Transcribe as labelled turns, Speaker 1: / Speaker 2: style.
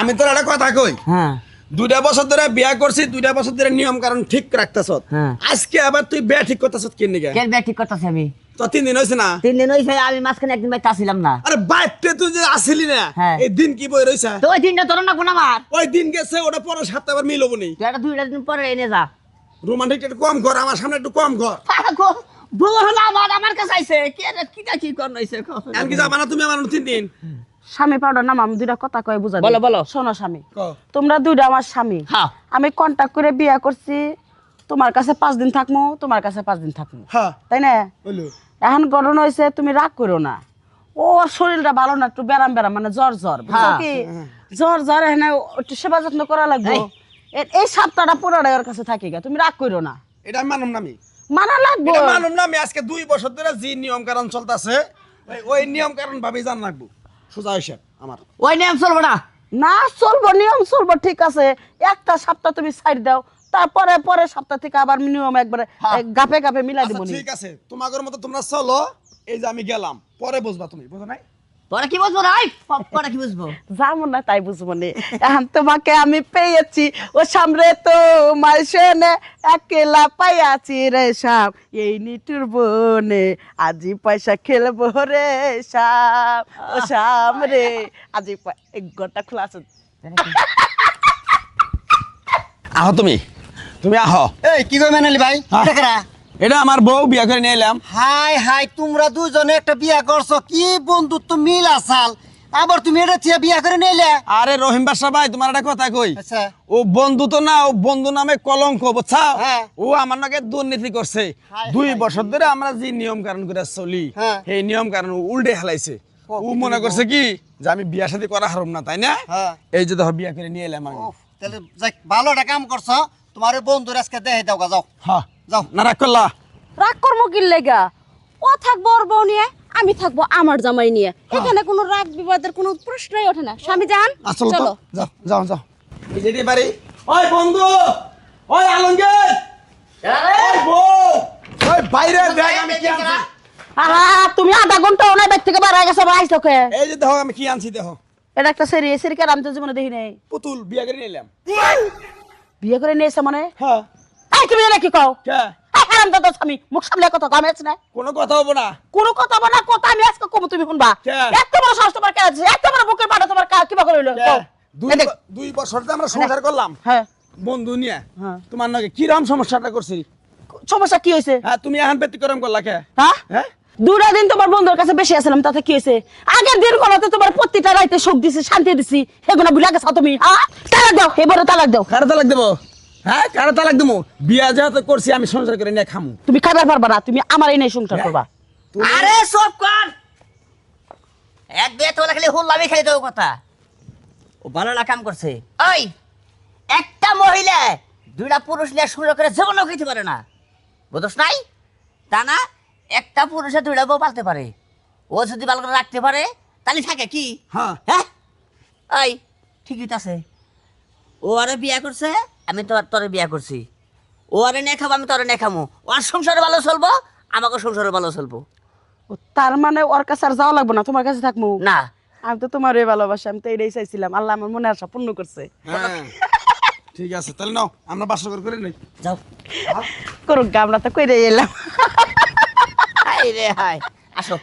Speaker 1: আমি তোর একটা কথা কই?
Speaker 2: হ্যাঁ।
Speaker 1: দুইটা বছর ধরে বিয়া করছি দুইটা বছর ধরে নিয়ম কারণ ঠিক রাখতেছ
Speaker 2: হ্যাঁ।
Speaker 1: আজকে আবার তুই বিয়া ঠিক করতেছ কেন
Speaker 2: কেন বিয়া ঠিক করতেছি আমি?
Speaker 1: তো তিন দিন হয়েছে না?
Speaker 2: তিন দিন হয়েছে আমি মাঝখানে একদিন বাইতে আসিলাম না।
Speaker 1: আরে বাইতে তুই যে আসিলি না
Speaker 2: হ্যাঁ।
Speaker 1: এই দিন কি বই রয়েছে
Speaker 2: তো ওই দিনটা তোর না কোন আমার।
Speaker 1: ওই দিন গেছে ওটা পরে সাথে আবার মিলবো নি।
Speaker 2: তুই দুইটা দিন পরে এনে যা।
Speaker 1: রোমান্টিক একটু কম কর আমার সামনে একটু কম কর।
Speaker 2: বউ হলো আমার আমার কাছে আইছে। কে কি
Speaker 1: যাবা না তুমি আমার তিন দিন।
Speaker 3: স্বামী পাউডার নাম আমি দুইটা কথা কয়ে বুঝা
Speaker 2: বলো, বলো।
Speaker 3: শোনো স্বামী তোমরা দুইটা আমার স্বামী।
Speaker 2: হ্যাঁ
Speaker 3: আমি কন্টাক্ট করে বিয়া করছি তোমার কাছে পাঁচ দিন থাকব তোমার কাছে পাঁচ দিন থাকব
Speaker 1: হ্যাঁ
Speaker 3: তাই না? এখন ঘটনা হয়েছে তুমি রাগ করো না। ওর শরীরটা ভালো না একটু ব্যারাম ব্যারাম মানে জ্বর জ্বর
Speaker 2: হ্যাঁ,
Speaker 3: কি জ্বর জ্বর এখানে একটু সেবা যত্ন করা লাগবে।
Speaker 2: এই।
Speaker 3: এই সপ্তাহটা ওর কাছে থাকি গা তুমি রাগ করো না।
Speaker 1: এটা আমি মানুম না আমি
Speaker 3: মানা লাগবো।
Speaker 1: এটা মানুম না আমি আজকে দুই বছর ধরে যে নিয়ম কারণ চলতেছে ওই নিয়ম কারণ ভাবে জান রাখব সোজা হিসাব আমার।
Speaker 2: ওই নিয়ম চলবো না।
Speaker 3: না চলবো নিয়ম চলবো ঠিক আছে। একটা সপ্তাহ তুমি সাইড দাও তারপরে পরে সপ্তাহ থেকে আবার নিয়ম একবারে
Speaker 2: হ্যাঁ।
Speaker 3: গাপে গাপে মিলাই
Speaker 1: আচ্ছা,
Speaker 3: দিব
Speaker 1: ঠিক আছে তোমাদের মতো তোমরা চলো এই যে আমি গেলাম পরে বুঝবা তুমি বুঝো নাই?
Speaker 2: পরে কি বুঝব পরে কি বুঝব?
Speaker 3: যাব না তাই বুঝব নে। এখন তোমাকে আমি পেয়েছি ও সামনে তো মাইসেনে একেলা পাইয়াছি রে সাপ। এই নিটুর বনে আজি পয়সা খেলব রে সাপ। ও সামরে আজি এক ঘণ্টা খোলা আছে।
Speaker 1: আহ তুমি? তুমি আহ।
Speaker 4: এই কি কই মেনালি ভাই। এটা
Speaker 1: আমার বউ বিয়া করে নিয়ে এলাম।
Speaker 4: হাই হাই তোমরা দুজনে একটা বিয়া করছ। কি বন্ধুত্ব মিল আসাল? আবার তুমি এটা থিয়া বিয়া করে নিলে
Speaker 1: আরে রহিম বাসা ভাই তোমার একটা কথা কই?
Speaker 4: আচ্ছা।
Speaker 1: ও বন্ধু তো না ও বন্ধু নামে কলঙ্ক বুঝছাও
Speaker 4: হ্যাঁ।
Speaker 1: ও আমার নাকি দুর্নীতি করছে। দুই বছর ধরে আমরা যে নিয়ম কারণ করে চলি
Speaker 4: হ্যাঁ।
Speaker 1: সেই নিয়ম কারণ উল্টে হেলাইছে।
Speaker 4: ও,
Speaker 1: মনে করছে কি যে আমি বিয়া সাথে করা হারম না তাই না?
Speaker 4: হ্যাঁ।
Speaker 1: এই যে দেখো বিয়া করে নিয়ে এলাম আমি।
Speaker 4: তাহলে ভালো একটা কাম করছ। তোমার বন্ধুর আজকে দেখে দাও যাও।
Speaker 1: হ্যাঁ।
Speaker 4: যাও।
Speaker 1: না রাগ করলা।
Speaker 3: রাগ কর্ম ও থাকব ওর বউ নিয়ে আমি থাকব আমার জামাই নিয়ে। এখানে কোনো রাগ বিবাদের কোনো প্রশ্নই ওঠে না। স্বামী যান
Speaker 1: আসল তো
Speaker 3: চলো।
Speaker 1: যাও যাও যাও। যেতে পারি ওই বন্ধু ওই আলমগীর। ওই বউ। ওই বাইরে দেখ আমি কি আনছি।
Speaker 3: আহা তুমি আধা ঘণ্টা ওনার বাইর থেকে বাড়া গেছো
Speaker 1: এই যে দেখো আমি কি আনছি দেখো।
Speaker 3: এটা একটা সেরি এই সেরিকার আমি তো জীবনে দেখি নাই।
Speaker 1: পুতুল বিয়া করে
Speaker 3: বিয়ে নিয়েছে মানে?
Speaker 1: হ্যাঁ।
Speaker 3: তুমি এটা কি কও?
Speaker 1: কে?
Speaker 3: হারাম দাদা স্বামী মুখ সামলে কথা কামে আছে না।
Speaker 1: কোনো কথা হব না।
Speaker 3: কোনো কথা বলা কথা আমি আজকে কম তুমি শুনবা। এত বড় সাহস তোমার কে এত বড় বুকের পাটা তোমার কা কিবা করে হইল
Speaker 1: দুই
Speaker 3: এদিক।
Speaker 1: ব- দুই বছর ধরে আমরা সংসার করলাম।
Speaker 3: হ্যাঁ।
Speaker 1: বন্ধু নিয়ে। তোমার নাকি কিরম সমস্যাটা করছি।
Speaker 3: সমস্যা কি
Speaker 1: হ্যাঁ তুমি এখন ব্যতিক্রম করলা কে?
Speaker 3: হ্যাঁ?
Speaker 1: হ্যাঁ?
Speaker 3: দুটা দিন তোমার বন্ধুর কাছে বেশি আসলাম তাতে কি হয়েছে আগের দিন গুলোতে তোমার প্রতিটা রাইতে সুখ দিছি শান্তি দিছি সেগুলো ভুলে গেছো তুমি হ্যাঁ? তালাক দাও এবারে তালাক দাও।
Speaker 1: কারও তালাক দেবো? হ্যাঁ কারও তালাক দেবো বিয়া যেহেতু করছি আমি সংসার করে নিয়ে খামু।
Speaker 3: তুমি খাবার পারবা না তুমি আমার এই নেই সংসার করবা।
Speaker 2: আরে সব কর! এক দুয়ে তোলা খালি হুল্লামি খালি দেবো কথা। ও ভালো না কাম করছে। ওই একটা মহিলা দুইটা পুরুষ নিয়ে সুন্দর করে জীবনও খেতে পারে না। বুঝছ নাই? তা না একটা পুরুষে দুইটা বউ পালতে পারে। ও যদি ভালো করে রাখতে পারে তাহলে থাকে কি?
Speaker 1: হ্যাঁ।
Speaker 2: হ্যাঁ? ওই ঠিকই তো আছে। ও আরে বিয়া করছে আমি তো তোরে বিয়া করছি। ও আরে নে খাব আমি তোরে নে খামো। ওর সংসারে ভালো চলবো আমাকে সংসারে ভালো চলবো।
Speaker 3: ও, তার মানে ওর কাছে আর যাওয়া লাগবে না তোমার কাছে থাকব
Speaker 2: না।
Speaker 3: আমি তো তোমারই ভালোবাসি আমি তো এটাই চাইছিলাম। আল্লাহ আমার মনে আশা পূর্ণ করছে।
Speaker 1: হ্যাঁ ঠিক আছে তাহলে নাও আমরা বাসা করে করে নেই।
Speaker 2: যাও।
Speaker 3: করুক গা, আমরা তো কইরে এলাম।
Speaker 2: হাই রে হাই আসো।